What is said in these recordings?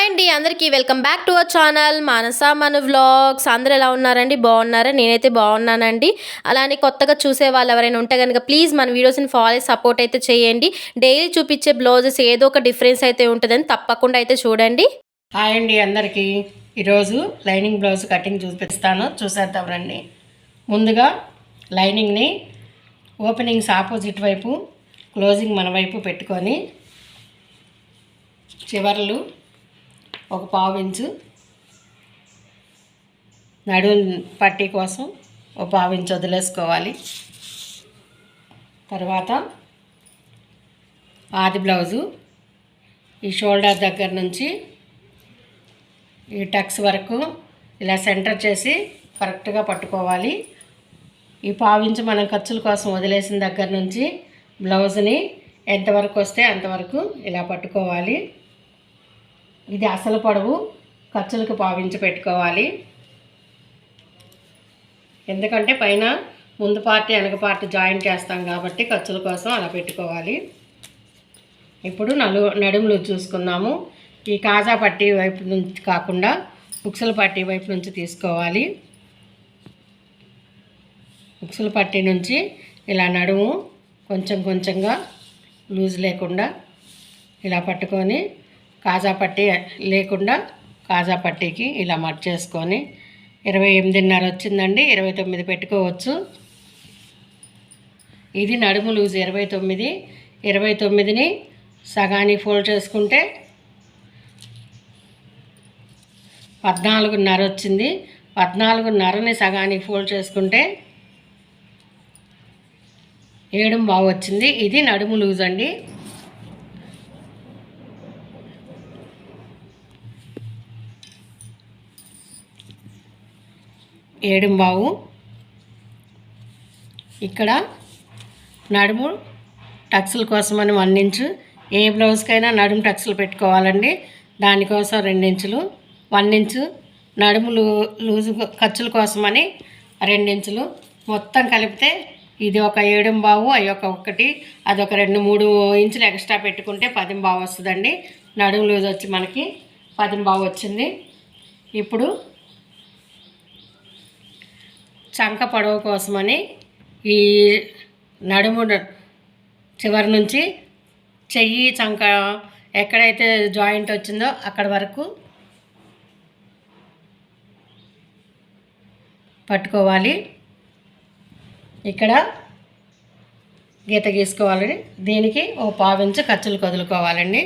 Hi అండి అందరికీ welcome back to our channel Manasa మన వ్లాగ్స్. అందరూ ఎలా ఉన్నారండి? బాగున్నారా? నేనైతే బాగున్నానండి. అలానే కొత్తగా చూసే వాళ్ళు ఎవరైనా ఉంటే కనుక ప్లీజ్ మన వీడియోస్ని ఫాలో సపోర్ట్ అయితే చేయండి. డైలీ చూపించే బ్లౌజెస్ ఏదో ఒక డిఫరెన్స్ అయితే ఉంటుందని తప్పకుండా అయితే చూడండి. హాయ్ అండి అందరికీ. ఈరోజు లైనింగ్ బ్లౌజ్ కటింగ్ చూపిస్తాను. చూసేద్దాం రండి ముందుగా లైనింగ్ని ఓపెనింగ్స్ ఆపోజిట్ వైపు క్లోజింగ్ మన వైపు పెట్టుకొని చివర్లు ఒక పావు ఇంచు నడు పట్టీ కోసం ఒక పావు ఇంచు వదిలేసుకోవాలి. తర్వాత ఆది బ్లౌజు ఈ షోల్డర్ దగ్గర నుంచి ఈ టక్స్ వరకు ఇలా సెంటర్ చేసి కరెక్ట్గా పట్టుకోవాలి. ఈ పావించి మనం ఖర్చుల కోసం వదిలేసిన దగ్గర నుంచి బ్లౌజ్ని ఎంతవరకు వస్తే అంతవరకు ఇలా పట్టుకోవాలి. ఇది అసలు పొడవు ఖర్చులకు పావించి పెట్టుకోవాలి. ఎందుకంటే పైన ముందు పార్టీ వెనక పార్టీ జాయిన్ చేస్తాం కాబట్టి ఖర్చుల కోసం అలా పెట్టుకోవాలి. ఇప్పుడు నలు నడుములు చూసుకుందాము. ఈ కాజా పట్టీ వైపు నుంచి కాకుండా ఉక్సల పట్టీ వైపు నుంచి తీసుకోవాలి. ఉక్సల పట్టీ నుంచి ఇలా నడుము కొంచెం కొంచెంగా లూజ్ లేకుండా ఇలా పట్టుకొని కాజా పట్టీ లేకుండా కాజా పట్టీకి ఇలా మట్ చేసుకొని ఇరవై ఎనిమిదిన్నర వచ్చిందండి ఇరవై తొమ్మిది పెట్టుకోవచ్చు. ఇది నడుము లూజ్ ఇరవై తొమ్మిది ఇరవై తొమ్మిదిని సగానికి ఫోల్డ్ చేసుకుంటే పద్నాలుగున్నర వచ్చింది. పద్నాలుగున్నరని సగానికి ఫోల్డ్ చేసుకుంటే ఏడు బాగు వచ్చింది. ఇది నడుము లూజ్ అండి. ఏడుంబావు. ఇక్కడ నడుము టక్స్ల కోసమని వన్ ఇంచు. ఏ బ్లౌజ్కైనా నడుము టక్స్లు పెట్టుకోవాలండి. దానికోసం రెండించులు వన్ ఇంచు నడుము లూ లూజు ఖర్చుల కోసమని రెండించులు మొత్తం కలిపితే ఇది ఒక ఏడుంబావు అవి ఒక ఒకటి. అదొక రెండు మూడు ఇంచులు ఎక్స్ట్రా పెట్టుకుంటే పదింబావు వస్తుందండి. నడుము లూజ్ వచ్చి మనకి పదింబావు వచ్చింది. ఇప్పుడు చంక పడవ కోసమని ఈ నడుము చివరి నుంచి చెయ్యి చంక ఎక్కడైతే జాయింట్ వచ్చిందో అక్కడ వరకు పట్టుకోవాలి. ఇక్కడ గీత గీసుకోవాలండి దీనికి ఓ పావించి ఖర్చులు కదులుకోవాలండి.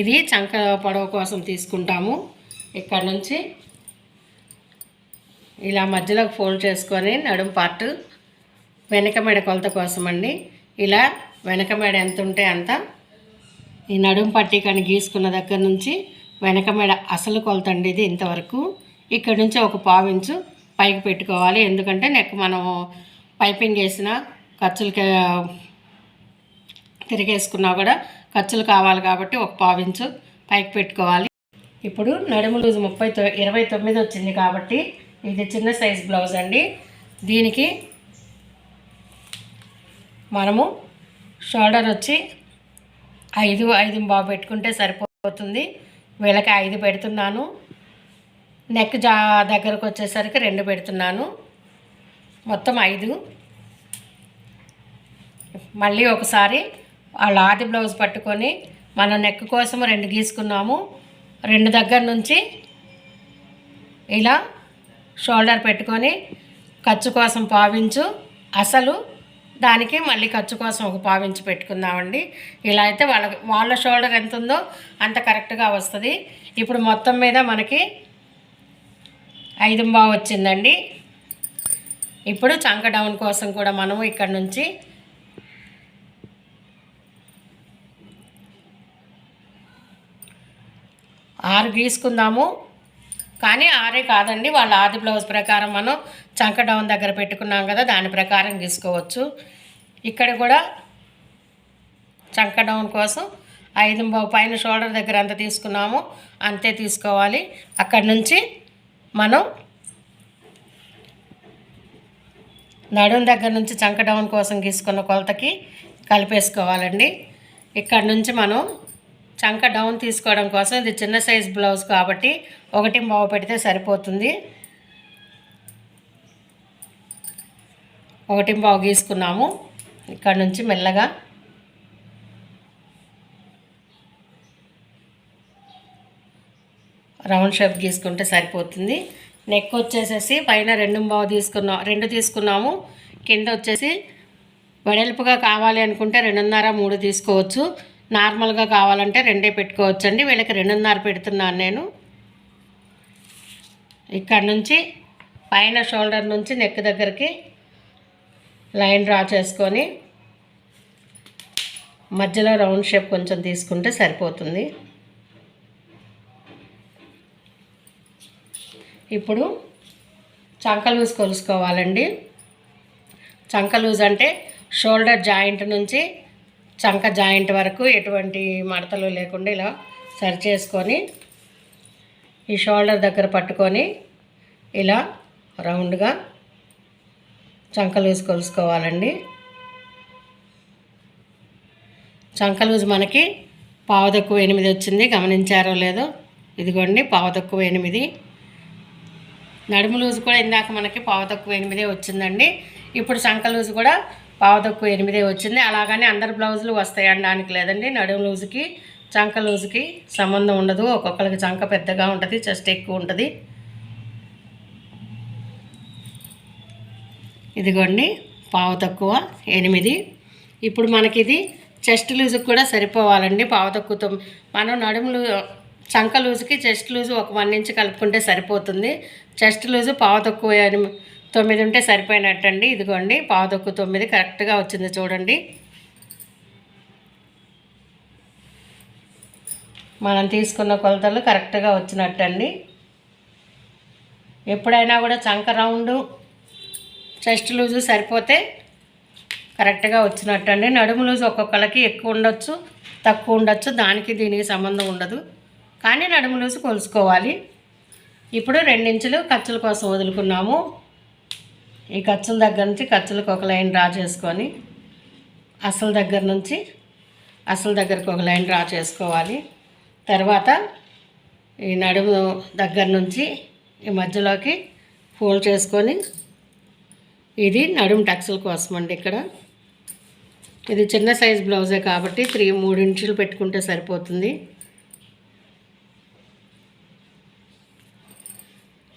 ఇది చంక పొడవు కోసం తీసుకుంటాము. ఇక్కడ నుంచి ఇలా మధ్యలోకి ఫోల్డ్ చేసుకొని నడుము పార్ట్ వెనక మెడ కొలత కోసం అండి ఇలా వెనక మెడ ఎంత ఉంటే అంత. ఈ నడుము పట్టి కానీ గీసుకున్న దగ్గర నుంచి వెనక మెడ అసలు కొలత అండి ఇది ఇంతవరకు. ఇక్కడ నుంచి ఒక పావించు పైకి పెట్టుకోవాలి. ఎందుకంటే నెక్ మనం పైపింగ్ వేసిన ఖర్చులకి తిరిగేసుకున్నా కూడా ఖర్చులు కావాలి కాబట్టి ఒక పావించు పైకి పెట్టుకోవాలి. ఇప్పుడు నడుము రోజు ముప్పై తొ ఇరవై తొమ్మిది వచ్చింది కాబట్టి ఇది చిన్న సైజ్ బ్లౌజ్ అండి. దీనికి మనము షోల్డర్ వచ్చి ఐదు ఐదు బాగా పెట్టుకుంటే సరిపోతుంది. వీళ్ళకి ఐదు పెడుతున్నాను. నెక్ జా దగ్గరకు వచ్చేసరికి రెండు పెడుతున్నాను. మొత్తం ఐదు. మళ్ళీ ఒకసారి వాళ్ళ ఆది బ్లౌజ్ పట్టుకొని మన నెక్ కోసం రెండు గీసుకున్నాము. రెండు దగ్గర నుంచి ఇలా షోల్డర్ పెట్టుకొని ఖర్చు కోసం పావించు. అసలు దానికి మళ్ళీ ఖర్చు కోసం ఒక పావించి పెట్టుకుందామండి. ఇలా అయితే వాళ్ళ వాళ్ళ షోల్డర్ ఎంత ఉందో అంత కరెక్ట్గా వస్తుంది. ఇప్పుడు మొత్తం మీద మనకి ఐదు బావు వచ్చిందండి. ఇప్పుడు చంక డౌన్ కోసం కూడా మనము ఇక్కడ నుంచి ఆరు గీసుకుందాము. కానీ ఆరే కాదండి వాళ్ళ ఆది బ్లౌజ్ ప్రకారం మనం చంక డౌన్ దగ్గర పెట్టుకున్నాం కదా దాని ప్రకారం తీసుకోవచ్చు. ఇక్కడ కూడా చంక డౌన్ కోసం ఐదు పైన షోల్డర్ దగ్గర ఎంత తీసుకున్నామో అంతే తీసుకోవాలి. అక్కడి నుంచి మనం నడుం దగ్గర నుంచి చంక డౌన్ కోసం గీసుకున్న కొలతకి కలిపేసుకోవాలండి. ఇక్కడ నుంచి మనం చంక డౌన్ తీసుకోవడం కోసం ఇది చిన్న సైజ్ బ్లౌజ్ కాబట్టి ఒకటి బావు పెడితే సరిపోతుంది. ఒకటి బావు గీసుకున్నాము. ఇక్కడ నుంచి మెల్లగా. రౌండ్ షేప్ గీసుకుంటే సరిపోతుంది. నెక్ వచ్చేసేసి పైన రెండు బావు తీసుకున్నాం రెండు తీసుకున్నాము. కింద వచ్చేసి వెడల్పుగా కావాలి అనుకుంటే రెండున్నర మూడు తీసుకోవచ్చు. నార్మల్గా కావాలంటే రెండే పెట్టుకోవచ్చు అండి వీళ్ళకి రెండున్నర పెడుతున్నాను నేను. ఇక్కడ నుంచి పైన షోల్డర్ నుంచి నెక్ దగ్గరికి లైన్ డ్రా చేసుకొని మధ్యలో రౌండ్ షేప్ కొంచెం తీసుకుంటే సరిపోతుంది. ఇప్పుడు చంక లూజ్ కొలుసుకోవాలండి. చంక లూజ్ అంటే షోల్డర్ జాయింట్ నుంచి చంక జాయింట్ వరకు ఎటువంటి మడతలు లేకుండా ఇలా సరి చేసుకొని ఈ షోల్డర్ దగ్గర పట్టుకొని ఇలా రౌండ్గా చంక లూజ్ కొలుసుకోవాలండి. చంక లూజ్ మనకి పావు తక్కువ ఎనిమిది వచ్చింది గమనించారో లేదో ఇదిగోండి పావు తక్కువ ఎనిమిది. నడుము లూజ్ కూడా ఇందాక మనకి పావు తక్కువ ఎనిమిదే వచ్చిందండి. ఇప్పుడు చంక లూజ్ కూడా పావు తక్కువ ఎనిమిదే వచ్చింది. అలాగని అందరు బ్లౌజులు వస్తాయి అనడానికి లేదండి. నడుము లూజుకి చంక లూజుకి సంబంధం ఉండదు. ఒక్కొక్కరికి చంక పెద్దగా ఉంటుంది చెస్ట్ ఎక్కువ ఉంటుంది. ఇదిగోండి పావు తక్కువ ఎనిమిది. ఇప్పుడు మనకి ఇది చెస్ట్ లూజుకి కూడా సరిపోవాలండి. పావు తక్కువ మనం నడుములు చంక లూజుకి చెస్ట్ లూజు ఒక వన్ ఇంచ్ కలుపుకుంటే సరిపోతుంది. చెస్ట్ లూజు పావు తక్కువ ఎనిమి- తొమ్మిది ఉంటే సరిపోయినట్టండి. ఇదిగోండి పావుదొక్కు తొమ్మిది కరెక్ట్గా వచ్చింది చూడండి. మనం తీసుకున్న కొలతలు కరెక్ట్గా వచ్చినట్టండి. ఎప్పుడైనా కూడా చంక రౌండు చెస్ట్ లూజు సరిపోతే కరెక్ట్గా వచ్చినట్టండి. నడుము లూజు ఒక్కొక్కరికి ఎక్కువ ఉండొచ్చు తక్కువ ఉండొచ్చు దానికి దీనికి సంబంధం ఉండదు. కానీ నడుము లూజు కొలుసుకోవాలి. ఇప్పుడు రెండించులు ఖర్చుల కోసం వదులుకున్నాము. ఈ ఖర్చుల దగ్గర నుంచి ఖర్చులకు ఒక లైన్ డ్రా చేసుకొని అసలు దగ్గర నుంచి అసలు దగ్గరకు ఒక లైన్ డ్రా చేసుకోవాలి. తర్వాత ఈ నడుము దగ్గర నుంచి ఈ మధ్యలోకి ఫోల్డ్ చేసుకొని ఇది నడుము టక్సుల కోసం అండి ఇక్కడ. ఇది చిన్న సైజ్ బ్లౌజే కాబట్టి త్రీ మూడు ఇంచులు పెట్టుకుంటే సరిపోతుంది.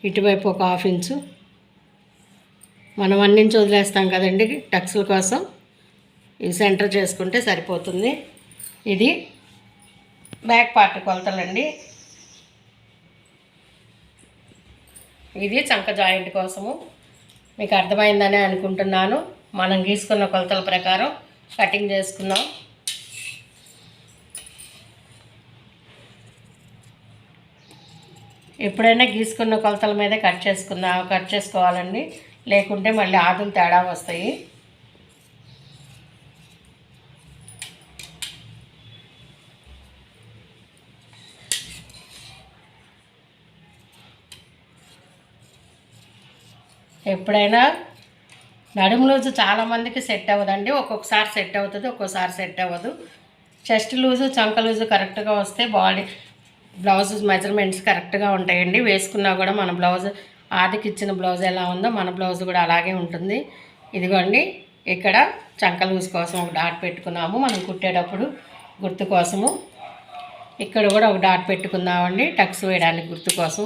ఇటువైపు ఒక హాఫ్ ఇంచు. మనం అన్నించి వదిలేస్తాం కదండి టక్స్ల కోసం. ఇవి సెంటర్ చేసుకుంటే సరిపోతుంది. ఇది బ్యాక్ పార్ట్ కొలతలండి. ఇది చంక జాయింట్ కోసము. మీకు అర్థమైందని అనుకుంటున్నాను. మనం గీసుకున్న కొలతల ప్రకారం కటింగ్ చేసుకుందాం. ఎప్పుడైనా గీసుకున్న కొలతల మీదే కట్ చేసుకుందాం కట్ చేసుకోవాలండి. లేకుంటే మళ్ళీ ఆదులు తేడా వస్తాయి. ఎప్పుడైనా నడుము లూజు చాలామందికి సెట్ అవ్వదండి. ఒక్కొక్కసారి సెట్ అవుతుంది ఒక్కోసారి సెట్ అవ్వదు. చెస్ట్ లూజు చంక లూజు కరెక్ట్గా వస్తే బాడీ బ్లౌజ్ మెజర్మెంట్స్ కరెక్ట్గా ఉంటాయండి. వేసుకున్నా కూడా మన బ్లౌజ్ ఆదికి ఇచ్చిన బ్లౌజ్ ఎలా ఉందో మన బ్లౌజ్ కూడా అలాగే ఉంటుంది. ఇదిగోండి ఇక్కడ చంక లూజ్ కోసం ఒక డాట్ పెట్టుకున్నాము. మనం కుట్టేటప్పుడు గుర్తు కోసము. ఇక్కడ కూడా ఒక డాట్ పెట్టుకుందామండి టక్స్ వేయడానికి గుర్తు కోసం.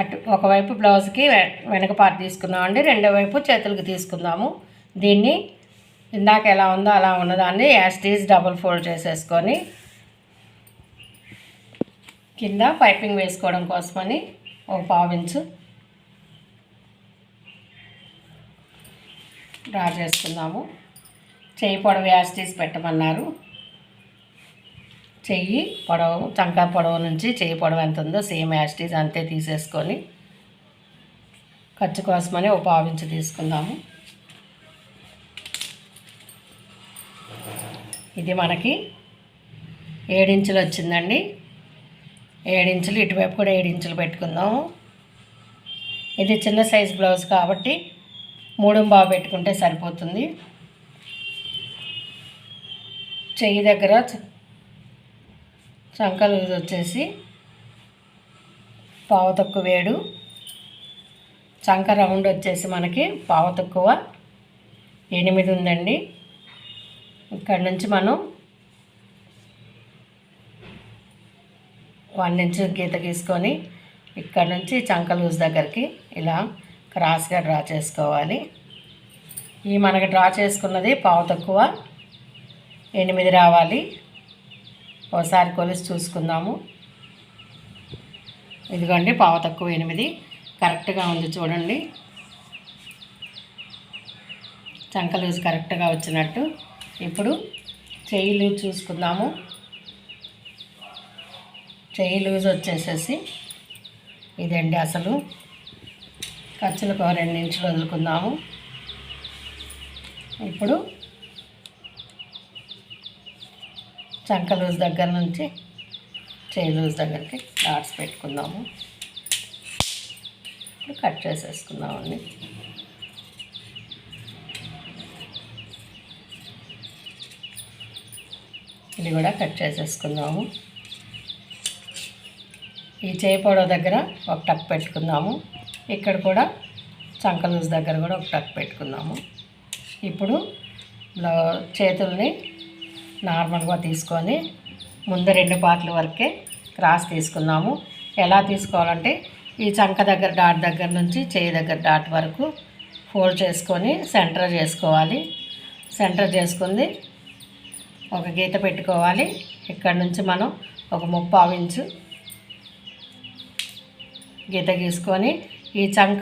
అటు ఒకవైపు బ్లౌజ్కి వెనక పార్ట్ తీసుకున్నామండి రెండో వైపు చేతులకు తీసుకుందాము. దీన్ని ఇందాక ఎలా ఉందో అలా ఉన్నదాన్ని యాస్టీజ్ డబుల్ ఫోల్డ్ చేసేసుకొని కింద పైపింగ్ వేసుకోవడం కోసమని ఒక పావించు డ్రా చేసుకుందాము. చెయ్యి పొడవు తీసి పెట్టమన్నారు. చెయ్యి పొడవు చంకా పొడవు నుంచి చెయ్యి పొడవు ఎంత ఉందో సేమ్ యాస్టీస్ అంతే తీసేసుకొని ఖర్చు కోసమని ఒక పావించు తీసుకుందాము. ఇది మనకి ఏడించులు వచ్చిందండి. ఏడించులు ఇటువైపు కూడా ఏడించులు పెట్టుకుందాము ఇది చిన్న సైజ్ బ్లౌజ్ కాబట్టి మూడు బాగా పెట్టుకుంటే సరిపోతుంది. చెయ్యి దగ్గర చంకలు లూజ్ వచ్చేసి పావు తక్కువ వేడు. చంక రౌండ్ వచ్చేసి మనకి పావు తక్కువ ఎనిమిది ఉందండి. ఇక్కడ నుంచి మనం వన్ ఇంచ్ గీత గీసుకొని ఇక్కడ నుంచి చంక లూజ్ దగ్గరికి ఇలా క్రాస్గా డ్రా చేసుకోవాలి. ఈ మనకి డ్రా చేసుకున్నది పావు తక్కువ ఎనిమిది రావాలి. ఒకసారి కొలిసి చూసుకుందాము. ఇదిగోండి పావు తక్కువ ఎనిమిది. కరెక్ట్గా ఉంది చూడండి. చంక లూజ్ కరెక్ట్గా వచ్చినట్టు. ఇప్పుడు చెయ్యి లూజ్ చూసుకుందాము. చెయ్యి లూజ్ వచ్చేసేసి ఇదండి అసలు. ఖర్చులకు ఒక రెండు ఇంచులు వదులుకుందాము. ఇప్పుడు చంక లూజ్ దగ్గర నుంచి చేయి లూజ్ దగ్గరికి డాట్స్ పెట్టుకుందాము. ఇప్పుడు కట్ చేసేసుకుందామండి. ఇది కూడా కట్ చేసేసుకుందాము. ఈ చేయి పొడవు దగ్గర ఒక టక్ పెట్టుకుందాము. ఇక్కడ కూడా చంక లూజ్ దగ్గర కూడా ఒక టక్ పెట్టుకుందాము. ఇప్పుడు చేతుల్ని నార్మల్గా తీసుకొని ముందు రెండు పార్ట్ల వరకే క్రాస్ తీసుకుందాము. ఎలా తీసుకోవాలంటే ఈ చంక దగ్గర డాట్ దగ్గర నుంచి చేయి దగ్గర డాట్ వరకు ఫోల్డ్ చేసుకొని సెంటర్ చేసుకోవాలి. సెంటర్ చేసుకుంది. ఒక గీత పెట్టుకోవాలి. ఇక్కడ నుంచి మనం ఒక ముప్పావు ఇంచు గీత గీసుకొని ఈ చంక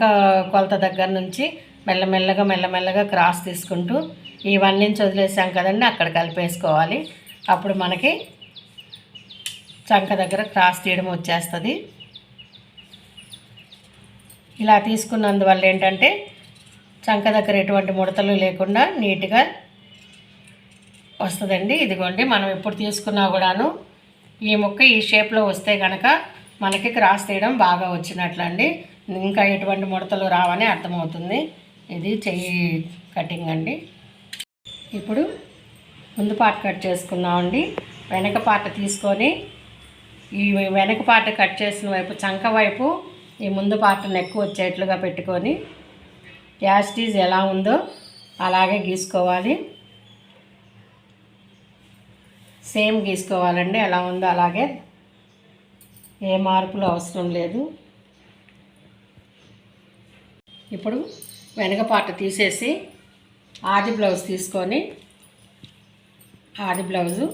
కొలత దగ్గర నుంచి మెల్లమెల్లగా మెల్లమెల్లగా క్రాస్ తీసుకుంటూ ఈ వన్ ఇంచ్ వదిలేసాం కదండి అక్కడ కలిపేసుకోవాలి. అప్పుడు మనకి చంక దగ్గర క్రాస్ తీయడం వచ్చేస్తుంది. ఇలా తీసుకున్నందువల్ల ఏంటంటే చంక దగ్గర ఎటువంటి ముడతలు లేకుండా నీట్గా వస్తుందండి. ఇదిగోండి మనం ఎప్పుడు తీసుకున్నా కూడాను ఈ ముక్క ఈ షేప్లో వస్తే కనుక మనకి క్రాస్ తీయడం బాగా వచ్చినట్లండి. ఇంకా ఎటువంటి ముడతలు రావని అర్థమవుతుంది. ఇది చెయ్యి కటింగ్ అండి. ఇప్పుడు ముందు పార్ట్ కట్ చేసుకున్నామండి వెనక పార్ట్ తీసుకొని ఈ వెనక పార్ట్ కట్ చేసిన వైపు చంక వైపు ఈ ముందు పార్ట్ నెక్కు వచ్చేట్లుగా పెట్టుకొని యాస్టీజ్ ఎలా ఉందో అలాగే గీసుకోవాలి. సేమ్ గీసుకోవాలండి ఎలా ఉందో అలాగే. ఏ మార్పులు అవసరం లేదు. ఇప్పుడు వెనక పాట తీసేసి ఆది బ్లౌజ్ తీసుకొని ఆది బ్లౌజు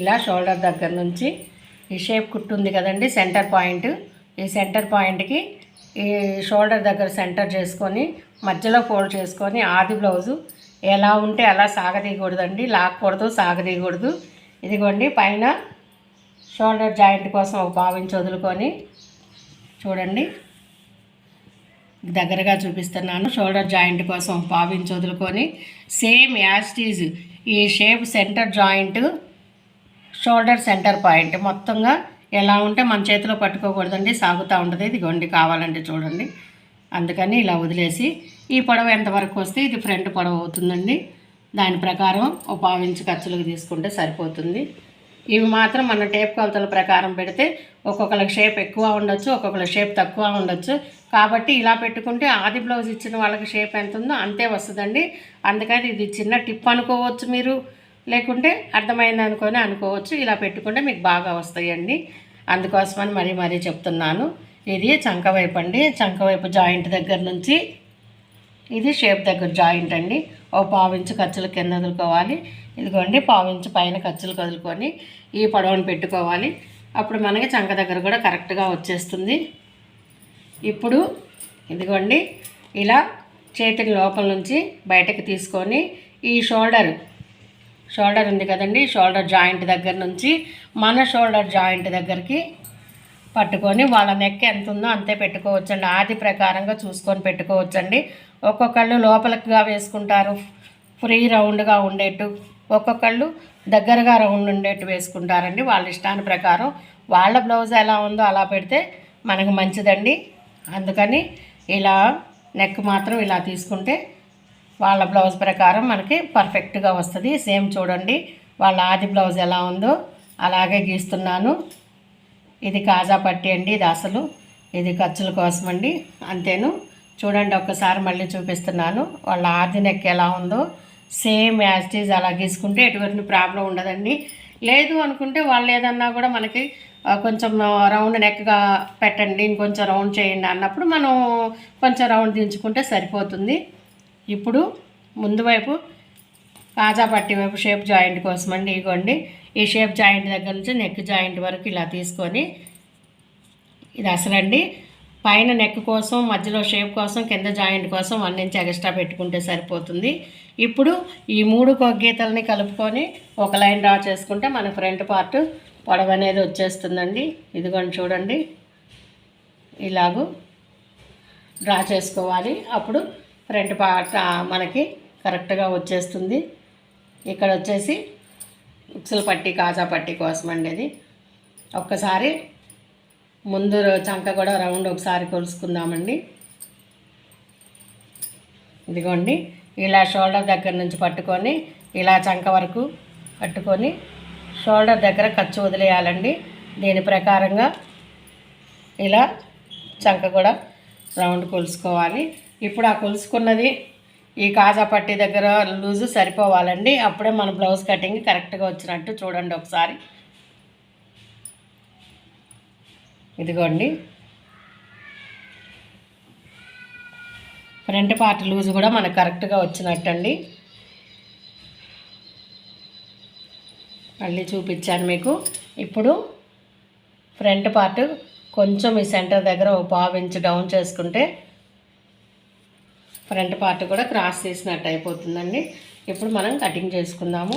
ఇలా షోల్డర్ దగ్గర నుంచి ఈ షేప్ కుట్టు ఉంది కదండి సెంటర్ పాయింట్. ఈ సెంటర్ పాయింట్కి ఈ షోల్డర్ దగ్గర సెంటర్ చేసుకొని మధ్యలో ఫోల్డ్ చేసుకొని ఆది బ్లౌజు ఎలా ఉంటే అలా సాగదీయకూడదండి. లాక్కూడదు సాగదీయకూడదు. ఇదిగోండి పైన షోల్డర్ జాయింట్ కోసం ఒక పావించి వదులుకొని చూడండి. దగ్గరగా చూపిస్తున్నాను. షోల్డర్ జాయింట్ కోసం పావించి వదులుకొని సేమ్ యాస్టీజ్ ఈ shape centre joint shoulder centre point మొత్తంగా ఎలా ఉంటే మన చేతిలో పట్టుకోకూడదండి. సాగుతూ ఉంటుంది. ఇదిగోండి కావాలంటే చూడండి. అందుకని ఇలా వదిలేసి ఈ పొడవు ఎంతవరకు వస్తే ఇది ఫ్రంట్ పొడవు అవుతుందండి. దాని ప్రకారం ఒక పావించి ఖర్చులకు తీసుకుంటే సరిపోతుంది. ఇవి మాత్రం మన టేప్ కొలతల ప్రకారం పెడితే ఒక్కొక్కరికి షేప్ ఎక్కువ ఉండొచ్చు ఒక్కొక్కరి షేప్ తక్కువ ఉండొచ్చు. కాబట్టి ఇలా పెట్టుకుంటే ఆది బ్లౌజ్ ఇచ్చిన వాళ్ళకి షేప్ ఎంత ఉందో అంతే వస్తుందండి. అందుకని ఇది చిన్న టిప్ అనుకోవచ్చు మీరు. లేకుంటే అర్థమైంది అనుకొని అనుకోవచ్చు. ఇలా పెట్టుకుంటే మీకు బాగా వస్తాయండి. అందుకోసమని మరీ మరీ చెప్తున్నాను. ఇది చంక వైపు అండి. చంక వైపు జాయింట్ దగ్గర నుంచి ఇది షేప్ దగ్గర జాయింట్ అండి. ఓ పావించు ఖర్చులు కింద వదులుకోవాలి. ఇదిగోండి పావించు పైన ఖర్చులు వదులుకొని ఈ పొడవును పెట్టుకోవాలి. అప్పుడు మనకి చంక దగ్గర కూడా కరెక్ట్గా వచ్చేస్తుంది. ఇప్పుడు ఇదిగోండి ఇలా చేతిని లోపల నుంచి బయటకు తీసుకొని ఈ షోల్డర్ షోల్డర్ ఉంది కదండి షోల్డర్ జాయింట్ దగ్గర నుంచి మన షోల్డర్ జాయింట్ దగ్గరికి పట్టుకొని వాళ్ళ నెక్ ఎంత ఉందో అంతే పెట్టుకోవచ్చండి. ఆది ప్రకారంగా చూసుకొని పెట్టుకోవచ్చండి. ఒక్కొక్కళ్ళు లోపలికిగా వేసుకుంటారు. ఫ్రీ రౌండ్గా ఉండేట్టు ఒక్కొక్కళ్ళు దగ్గరగా రౌండ్ ఉండేట్టు వేసుకుంటారండి వాళ్ళ ఇష్టాన్ని ప్రకారం. వాళ్ళ బ్లౌజ్ ఎలా ఉందో అలా పెడితే మనకు మంచిదండి. అందుకని ఇలా నెక్ మాత్రం ఇలా తీసుకుంటే వాళ్ళ బ్లౌజ్ ప్రకారం మనకి పర్ఫెక్ట్గా వస్తుంది. సేమ్ చూడండి వాళ్ళ ఆది బ్లౌజ్ ఎలా ఉందో అలాగే గీస్తున్నాను. ఇది కాజా పట్టి అండి ఇది అసలు. ఇది ఖర్చుల కోసం అండి అంతేను. చూడండి ఒక్కసారి మళ్ళీ చూపిస్తున్నాను. వాళ్ళ ఆది నెక్ ఎలా ఉందో. సేమ్ యాజ్టీజ్ అలా గీసుకుంటే ఎటువంటి ప్రాబ్లం ఉండదండి. లేదు అనుకుంటే వాళ్ళు ఏదన్నా కూడా మనకి కొంచెం రౌండ్ నెక్గా పెట్టండి ఇంకొంచెం రౌండ్ చేయండి అన్నప్పుడు మనం కొంచెం రౌండ్ దించుకుంటే సరిపోతుంది. ఇప్పుడు ముందు వైపు కాజా పట్టి వైపు షేప్ జాయింట్ కోసం అండి ఇగోండి. ఈ షేప్ జాయింట్ దగ్గర నుంచి నెక్ జాయింట్ వరకు ఇలా తీసుకొని ఇది అసలండి పైన నెక్ కోసం మధ్యలో షేప్ కోసం కింద జాయింట్ కోసం వన్ ఇంచ్ ఎక్స్ట్రా పెట్టుకుంటే సరిపోతుంది. ఇప్పుడు ఈ మూడు కొ- గీతల్ని కలుపుకొని ఒక లైన్ డ్రా చేసుకుంటే మన ఫ్రంట్ పార్ట్ పొడవు అనేది వచ్చేస్తుందండి. ఇదిగోండి చూడండి. ఇలాగూ డ్రా చేసుకోవాలి. అప్పుడు ఫ్రంట్ పార్ట్ మనకి కరెక్ట్గా వచ్చేస్తుంది. ఇక్కడ వచ్చేసి ఉక్సుల పట్టి కాజా పట్టి కోసం అండి ఇది. ఒక్కసారి ముందు చంక కూడా రౌండ్ ఒకసారి కొలుసుకుందామండి. ఇదిగోండి ఇలా షోల్డర్ దగ్గర నుంచి పట్టుకొని ఇలా చంక వరకు పట్టుకొని షోల్డర్ దగ్గర ఖర్చు వదిలేయాలండి. దీని ప్రకారంగా ఇలా చంక కూడా రౌండ్ కొలుసుకోవాలి. ఇప్పుడు ఆ కొలుసుకున్నది ఈ కాజా పట్టి దగ్గర లూజు సరిపోవాలండి. అప్పుడే మన బ్లౌజ్ కటింగ్ కరెక్ట్గా వచ్చినట్టు చూడండి ఒకసారి. ఇదిగోండి. ఫ్రంట్ పార్ట్ లూజ్ కూడా మనకు కరెక్ట్గా వచ్చినట్టండి. మళ్ళీ చూపించాను మీకు. ఇప్పుడు ఫ్రంట్ పార్ట్ కొంచెం ఈ సెంటర్ దగ్గర ఒక పావు ఇంచ్ డౌన్ చేసుకుంటే ఫ్రంట్ పార్ట్ కూడా క్రాస్ చేసినట్టు అయిపోతుందండి. ఇప్పుడు మనం కటింగ్ చేసుకుందాము.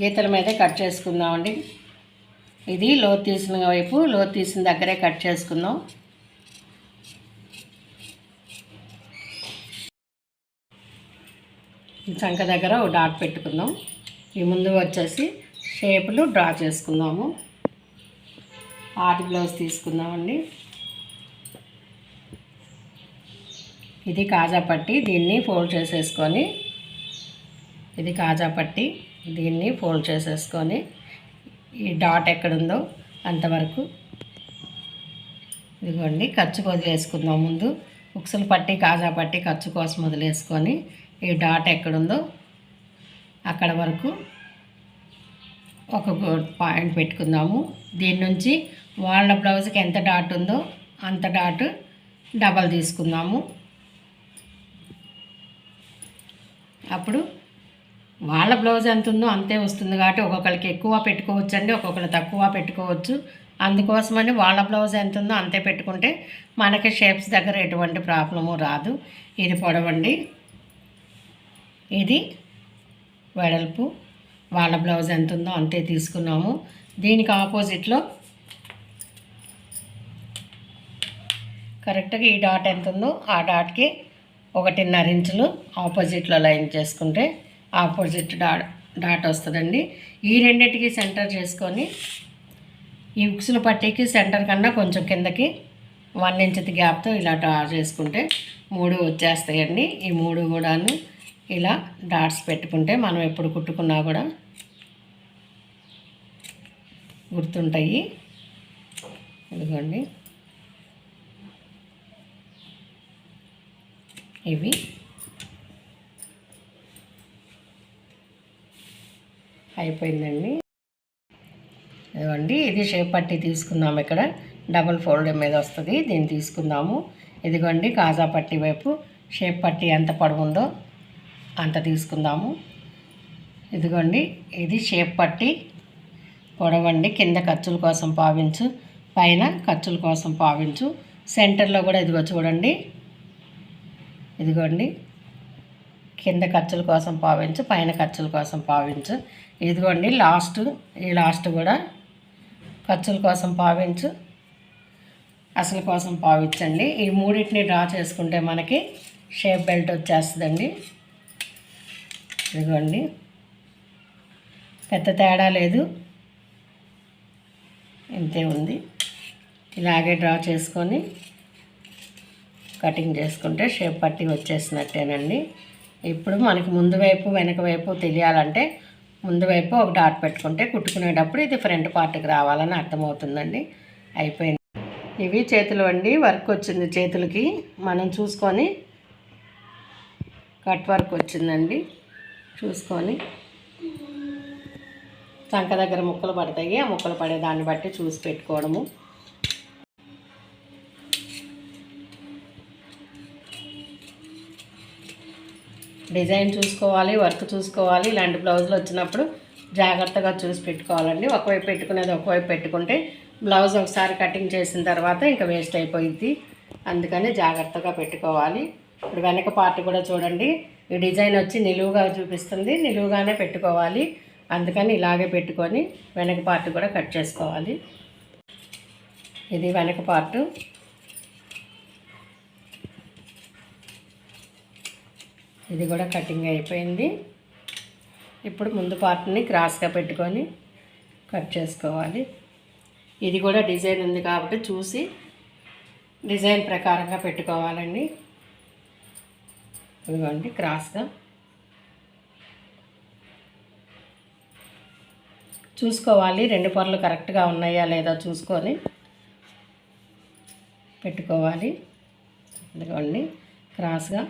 గీతల మీదే కట్ చేసుకుందామండి. ఇది లోతు తీసిన వైపు లోతు తీసిన దగ్గరే కట్ చేసుకుందాం. చంక దగ్గర ఒక డాట్ పెట్టుకుందాం. ఈ ముందు వచ్చేసి షేపులు డ్రా చేసుకుందాము. ఆర్ట్ బ్లౌజ్ తీసుకుందామండి. ఇది కాజా పట్టి దీన్ని ఫోల్డ్ చేసేసుకొని ఇది కాజా పట్టి. దీన్ని ఫోల్డ్ చేసేసుకొని ఈ డాట్ ఎక్కడుందో అంతవరకు ఇదిగోండి ఖర్చు వదిలేసుకుందాం ముందు. ఉక్సులు పట్టి కాజా పట్టి ఖర్చు కోసం వదిలేసుకొని ఈ డాట్ ఎక్కడుందో అక్కడ వరకు ఒక గో- పాయింట్ పెట్టుకుందాము. దీని నుంచి వాళ్ళ బ్లౌజ్కి ఎంత డాట్ ఉందో అంత డాట్ డబల్ తీసుకుందాము. అప్పుడు వాళ్ళ బ్లౌజ్ ఎంత ఉందో అంతే వస్తుంది కాబట్టి ఒక్కొక్కరికి ఎక్కువ పెట్టుకోవచ్చు అండి ఒక్కొక్కరు తక్కువ పెట్టుకోవచ్చు. అందుకోసమని వాళ్ళ బ్లౌజ్ ఎంత ఉందో అంతే పెట్టుకుంటే మనకి షేప్స్ దగ్గర ఎటువంటి ప్రాబ్లము రాదు. ఇది పొడవండి. ఇది వెడల్పు. వాళ్ళ బ్లౌజ్ ఎంత ఉందో అంతే తీసుకున్నాము. దీనికి ఆపోజిట్లో కరెక్ట్గా ఈ డాట్ ఎంత ఉందో ఆ డాట్కి ఒకటిన్నర ఇంచులు ఆపోజిట్లో లైన్ చేసుకుంటే ఆపోజిట్ డాట్ డాట్ వస్తుందండి. ఈ రెండింటికి సెంటర్ చేసుకొని ఈ ఉక్సుల పట్టీకి సెంటర్ కన్నా కొంచెం కిందకి వన్ ఇంచ్ గ్యాప్తో ఇలా డ్రా చేసుకుంటే మూడు వచ్చేస్తాయండి. ఈ మూడు కూడాను ఇలా డాట్స్ పెట్టుకుంటే మనం ఎప్పుడు కుట్టుకున్నా కూడా గుర్తుంటాయి. ఇదిగోండి. ఇవి. అయిపోయిందండి. ఇదిగోండి ఇది షేప్ పట్టి తీసుకుందాం ఇక్కడ. డబల్ ఫోల్డ్ మీద వస్తుంది దీన్ని తీసుకుందాము. ఇదిగోండి కాజా పట్టి వైపు షేప్ పట్టి ఎంత పొడవుందో అంత తీసుకుందాము. ఇదిగోండి ఇది షేప్ పట్టి పొడవండి కింద ఖర్చుల కోసం పావించు పైన ఖర్చుల కోసం పావించు. సెంటర్లో కూడా ఇదిగో చూడండి. ఇదిగోండి కింద ఖర్చుల కోసం పావించు పైన ఖర్చుల కోసం పావించు. ఇదిగోండి లాస్ట్ ఈ లాస్ట్ కూడా ఖర్చుల కోసం పావించు అసలు కోసం పావించండి ఈ మూడింటిని డ్రా చేసుకుంటే మనకి షేప్ బెల్ట్ వచ్చేస్తుందండి. ఇదిగోండి పెద్ద తేడా లేదు. ఇంతే ఉంది. ఇలాగే డ్రా చేసుకొని కటింగ్ చేసుకుంటే షేప్ పట్టి వచ్చేసినట్టేనండి. ఇప్పుడు మనకి ముందు వైపు వెనక వైపు తెలియాలంటే ముందు వైపు ఒక డాట్ పెట్టుకుంటే కుట్టుకునేటప్పుడు ఇది ఫ్రంట్ పార్ట్కి రావాలని అర్థమవుతుందండి. అయిపోయింది. ఇవి చేతులు అండి. వర్క్ వచ్చింది చేతులకి. మనం చూసుకొని కట్ వర్క్ వచ్చిందండి. చూసుకొని చంక దగ్గర ముక్కలు పడతాయి. ఆ ముక్కలు పడే దాన్ని బట్టి చూసి పెట్టుకోవడము. డిజైన్ చూసుకోవాలి వర్క్ చూసుకోవాలి. ఇలాంటి బ్లౌజులు వచ్చినప్పుడు జాగ్రత్తగా చూసి పెట్టుకోవాలండి. ఒకవైపు పెట్టుకునేది ఒకవైపు పెట్టుకుంటే బ్లౌజ్ ఒకసారి కటింగ్ చేసిన తర్వాత ఇంకా వేస్ట్ అయిపోయింది అందుకని జాగ్రత్తగా పెట్టుకోవాలి. ఇప్పుడు వెనక పార్ట్ కూడా చూడండి. ఈ డిజైన్ వచ్చి నిలువుగా చూపిస్తుంది. నిలువుగానే పెట్టుకోవాలి. అందుకని ఇలాగే పెట్టుకొని వెనక పార్ట్ కూడా కట్ చేసుకోవాలి. ఇది వెనక పార్టు. ఇది కూడా కటింగ్ అయిపోయింది. ఇప్పుడు ముందు పార్ట్ని క్రాస్గా పెట్టుకొని కట్ చేసుకోవాలి. ఇది కూడా డిజైన్ ఉంది కాబట్టి చూసి డిజైన్ ప్రకారంగా పెట్టుకోవాలండి. ఇదిగోండి క్రాస్గా. చూసుకోవాలి రెండు పొరలు కరెక్ట్గా ఉన్నాయా లేదా చూసుకొని పెట్టుకోవాలి. ఇదిగోండి క్రాస్గా.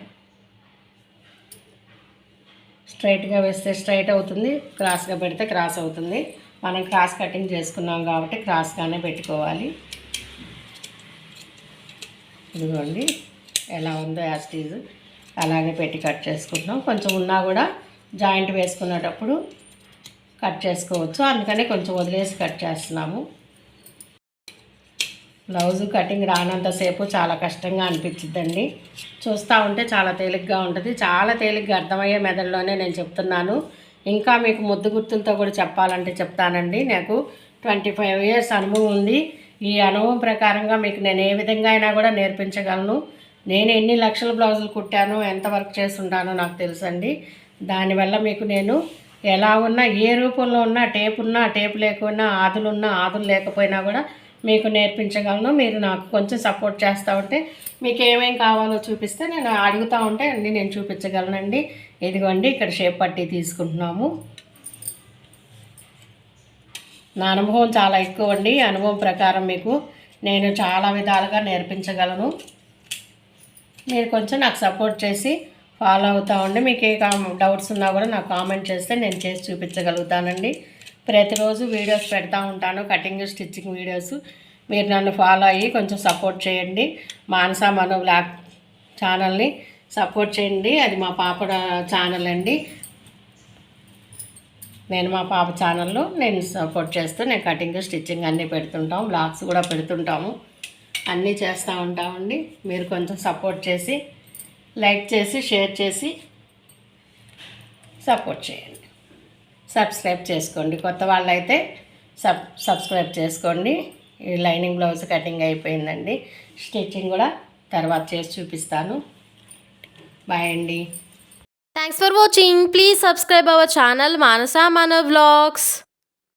స్ట్రైట్గా వేస్తే స్ట్రైట్ అవుతుంది క్రాస్గా పెడితే క్రాస్ అవుతుంది. మనం క్రాస్ కటింగ్ చేసుకున్నాం కాబట్టి క్రాస్గానే పెట్టుకోవాలి. ఇదిగోండి ఎలా ఉందో యాస్టీజ్ అలాగే పెట్టి కట్ చేసుకుంటున్నాం. కొంచెం ఉన్నా కూడా జాయింట్ వేసుకునేటప్పుడు కట్ చేసుకోవచ్చు. అందుకనే కొంచెం వదిలేసి కట్ చేస్తున్నాము. బ్లౌజ్ కటింగ్ రానంతసేపు చాలా కష్టంగా అనిపించిద్దండి. చూస్తూ ఉంటే చాలా తేలిగ్గా ఉంటుంది. చాలా తేలిగ్గా అర్థమయ్యే మెదడులోనే నేను చెప్తున్నాను. ఇంకా మీకు ముద్దు గుర్తులతో కూడా చెప్పాలంటే చెప్తానండి. నాకు ట్వంటీ ఫైవ్ ఇయర్స్ అనుభవం ఉంది. ఈ అనుభవం ప్రకారంగా మీకు నేను ఏ విధంగా అయినా కూడా నేర్పించగలను. నేను ఎన్ని లక్షల బ్లౌజులు కుట్టానో ఎంత వర్క్ చేస్తుంటానో నాకు తెలుసండి. దానివల్ల మీకు నేను ఎలా ఉన్నా ఏ రూపంలో ఉన్నా టేప్ ఉన్నా టేప్ లేకున్నా ఆదులు ఉన్నా ఆదులు లేకపోయినా కూడా మీకు నేర్పించగలను. మీరు నాకు కొంచెం సపోర్ట్ చేస్తూ ఉంటే మీకు ఏమేం కావాలో చూపిస్తే నేను అడుగుతూ ఉంటే అన్నీ నేను చూపించగలనండి. ఇదిగోండి ఇక్కడ షేప్ పట్టి తీసుకుంటున్నాము. నా అనుభవం చాలా ఎక్కువ అండి. అనుభవం ప్రకారం మీకు నేను చాలా విధాలుగా నేర్పించగలను. మీరు కొంచెం నాకు సపోర్ట్ చేసి ఫాలో అవుతా ఉండి మీకు ఏ డౌట్స్ ఉన్నా కూడా నాకు కామెంట్ చేస్తే నేను చేసి చూపించగలుగుతానండి. ప్రతిరోజు వీడియోస్ పెడతా ఉంటాను కటింగ్ స్టిచ్చింగ్ వీడియోస్. మీరు నన్ను ఫాలో అయ్యి కొంచెం సపోర్ట్ చేయండి. మానస మనో బ్లాగ్ ఛానల్ని సపోర్ట్ చేయండి. అది మా పాప ఛానల్ అండి. నేను మా పాప ఛానల్లో నేను సపోర్ట్ చేస్తూ నేను కటింగ్ స్టిచ్చింగ్ అన్నీ పెడుతుంటాం బ్లాగ్స్ కూడా పెడుతుంటాము. అన్నీ చేస్తూ ఉంటామండి. మీరు కొంచెం సపోర్ట్ చేసి లైక్ చేసి షేర్ చేసి సపోర్ట్ చేయండి. సబ్స్క్రైబ్ చేసుకోండి. కొత్త వాళ్ళైతే సబ్ సబ్స్క్రైబ్ చేసుకోండి. ఈ లైనింగ్ బ్లౌజ్ కటింగ్ అయిపోయిందండి. స్టిచ్చింగ్ కూడా తర్వాత చేసి చూపిస్తాను. బాయ్ అండి. Thanks for watching please subscribe our channel Manasa మన వ్లాగ్స్